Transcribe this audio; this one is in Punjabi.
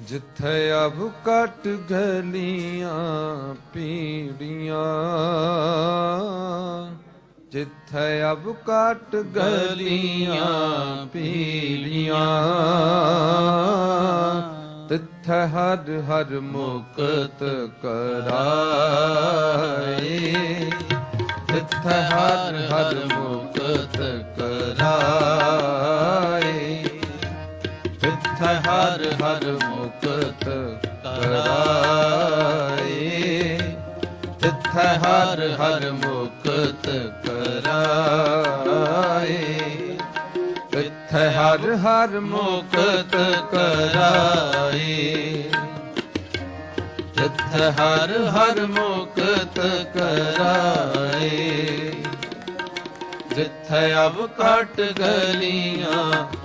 ਜਿੱਥੇ ਅਬ ਕਟ ਗਲੀਆਂ ਪੀੜੀਆਂ, ਜਿੱਥੇ ਅਬ ਕਟ ਗਲੀਆਂ ਪੀੜੀਆਂ, ਤਿੱਥੇ ਹਰ ਹਰ ਮੁਕਤ ਕਰਾਏ, ਤਿੱਥੇ ਹਰ ਹਰ ਮੁਕਤ ਕਰਾਏ। ਤਿੱਥ ਹਰ ਹਰ ਮੁਕਤ ਕਰਾਏ। ਤਿੱਥ ਹਰ ਹਰ ਮੁਕਤ ਕਰਾਏ। ਤਿੱਥ ਹਰ ਹਰ ਮੁਕਤ ਕਰਾਏ। ਤਿੱਥ ਹਰ ਹਰ ਮੁਕਤ ਕਰਾਏ। ਜਿੱਥੇ ਅਬ ਕਟ ਗਲੀਆਂ